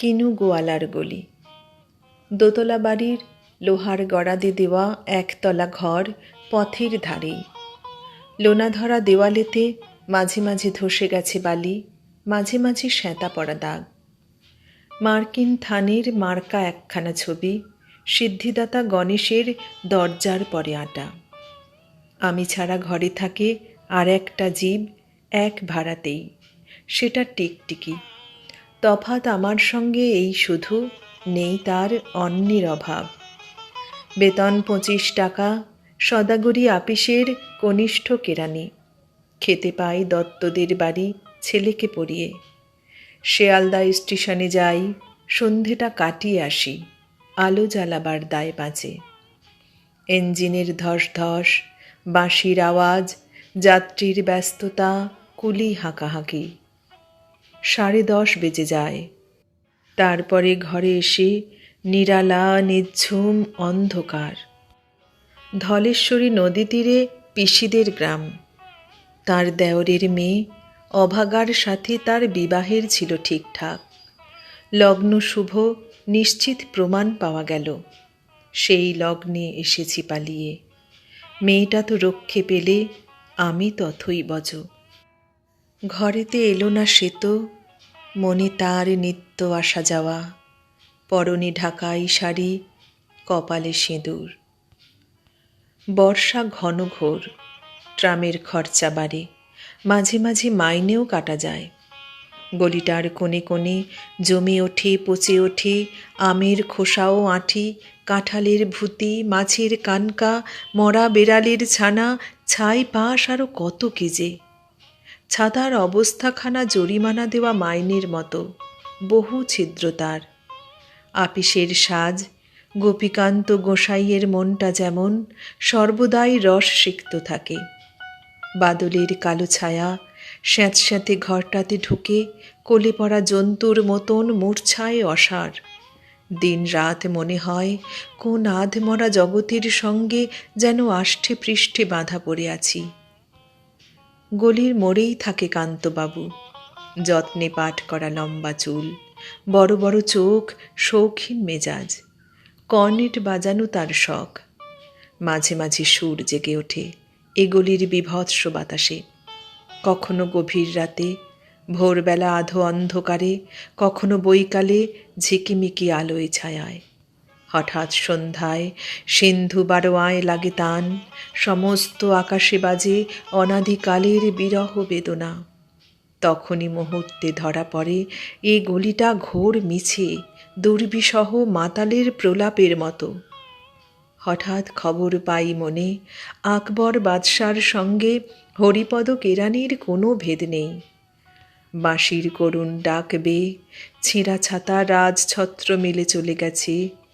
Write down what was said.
কিনু গোয়ালার গলি। দোতলা বাড়ির লোহার গড়াদে দেওয়া একতলা ঘর পথের ধারেই। লোনা ধরা দেওয়ালেতে মাঝে মাঝে ধসে গেছে বালি, মাঝে মাঝে শ্যাঁতা পড়া দাগ। মার্কিন থানের মার্কা একখানা ছবি, সিদ্ধিদাতা গণেশের দরজার পরে আটা। আমি ছাড়া ঘরে থাকে আর একটা জীব এক ভাড়াতেই, সেটা টিকটিকি। তফাৎ আমার সঙ্গে এই শুধু নেই তার অন্যের অভাব। বেতন পঁচিশ টাকা, সদাগরি আপিসের কনিষ্ঠ কেরানি খেতে পাই দত্তদের বাড়ি ছেলেকে পড়িয়ে। শেয়ালদা স্টেশনে যাই, সন্ধেটা কাটিয়ে আসি, আলো জ্বালাবার দায় বাঁচে ইঞ্জিনের ধস ধস, বাঁশির আওয়াজ, যাত্রীর ব্যস্ততা, কুলি হাঁকাহাঁকি। সাড়ে দশ বেজে যায়। তারপরে ঘরে এসে নিরালা নিঝুম অন্ধকার। ধলেশ্বরী নদী তীরে পিসিদের গ্রাম। তার দেওরের মেয়ে অভাগার সাথে তার বিবাহের ছিল ঠিকঠাক। লগ্ন শুভ, নিশ্চিত প্রমাণ পাওয়া গেল। সেই লগ্নে এসেছি পালিয়ে। মেয়েটা তো রক্ষে পেলে আমি তথই বজ। ঘরেতে এলো না সে তো, মনে তার নিত্য আসা যাওয়া, পরনে ঢাকাই শাড়ি কপালে সিঁদুর। বর্ষা ঘন ঘোর, ট্রামের খরচা বাড়ে, মাঝে মাঝে মাইনেও কাটা যায়। গলিটার কোণে কোণে জমে ওঠে, পচে ওঠে আমের খোসাও আঁঠি, কাঁঠালের ভূতি, মাছের কানকা, মরা বেড়ালের ছানা, ছাই পাশ আরও কত কেজে ছাতার অবস্থাখানা জরিমানা দেওয়া মাইনের মতো, বহু ছিদ্র তার। আপিসের সাজ, গোপীকান্ত গোসাইয়ের মনটা যেমন সর্বদাই রস সিক্ত থাকে। বাদলের কালো ছায়া স্যাঁতস্যাঁতে ঘরটাতে ঢুকে কোলে পড়া জন্তুর মতন মূর্ছায় অসার। দিন রাত মনে হয় কোন আধমরা জগতের সঙ্গে যেন আষ্ঠে পৃষ্ঠে বাঁধা পড়ে আছি। গলির মোড়েই থাকে কান্তবাবু। যত্নে পাঠ করা লম্বা চুল, বড় বড় চোখ, শৌখিন মেজাজ, কর্নেট বাজানো তার শখ। মাঝে মাঝে সুর জেগে ওঠে এগলির বিভৎস বাতাসে। কখনো গভীর রাতে, ভোরবেলা আধো অন্ধকারে, কখনো বৈকালে ঝিকিমিকি আলোয় ছায়ায়। হঠাৎ সন্ধ্যায় সিন্ধু বারোয়ায় লাগে তান সমস্ত আকাশে বাজে অনাদিকালের বিরহ বেদনা। তখনই মুহূর্তে ধরা পড়ে এ গলিটা ঘোর মিছে দুর্বিসহ মাতালের প্রলাপের মতো। হঠাৎ খবর পাই মনে, আকবর বাদশার সঙ্গে হরিপদ কেরানির কোনো ভেদ নেই। বাঁশির করুণ ডাক বেয়ে ছেঁড়া ছাতা রাজছত্র মিলে চলে গেছে।